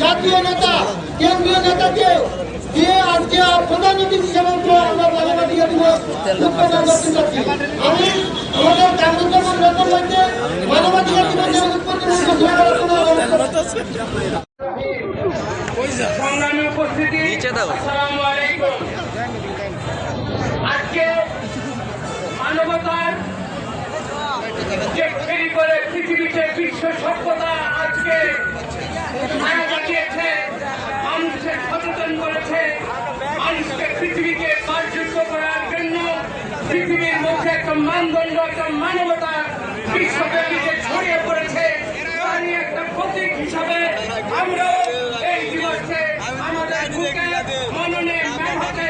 জাতীয় নেতা কেন্দ্রীয় নেতাকে দিয়ে আজকে প্রধান অতিথি হিসেবে আমরা মানবাধিকার দিবস আমি আমাদের কার্যক্রম রতন মধ্যে মানবাধিকার দিবসের উপস্থিতি। আজকে বিশ্ব সভ্যতা আজকে মায়া জাগিয়েছে মানুষকে সচেতন করেছে, মানুষকে পৃথিবীকে কার্যুক্ত করার জন্য পৃথিবীর মধ্যে একটা মানদণ্ড, একটা মানবতা বিশ্বব্যাপীতে ছড়িয়ে পড়েছে। তারই একটা প্রতীক হিসাবে আমরা এই দিবসে আমাদের বুকে, মননে মেধাতে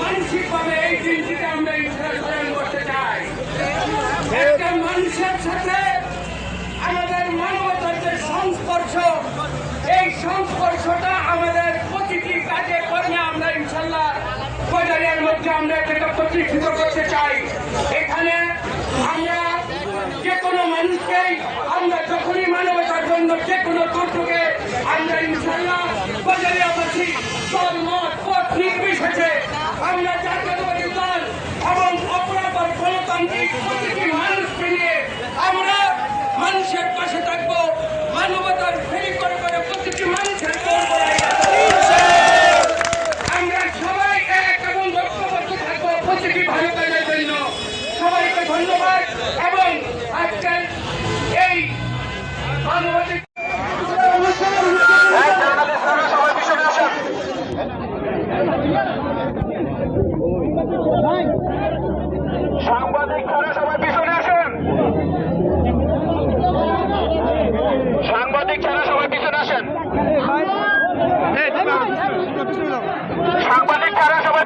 মানসিকভাবে এই দিনটিতে আমরা স্মরণ করতে চাই। একটা মানুষের সাথে আমাদের মানবতার যে সংস্পর্শ এই সংস্পর্শটা আমাদের প্রতিটি কাজে কর্মে আমরা ইনশাল্লাহ বাজারের মধ্যে আমরা প্রতিষ্ঠিত করতে চাই। এখানে আমরা যে কোনো মানুষকেই আমরা যখনই মানবতার জন্য যে কোনো কর্তকে আমরা ইনশাল্লাহ বাজারে আছি ধন্যবাদ এবং আজকের এই মানবাধিক সাংবাদিক ছাড়া সবাই পিছনে আসেন সাংবাদিক ছাড়া সবাই পিছনে আসেন সাংবাদিক ছাড়া সবাই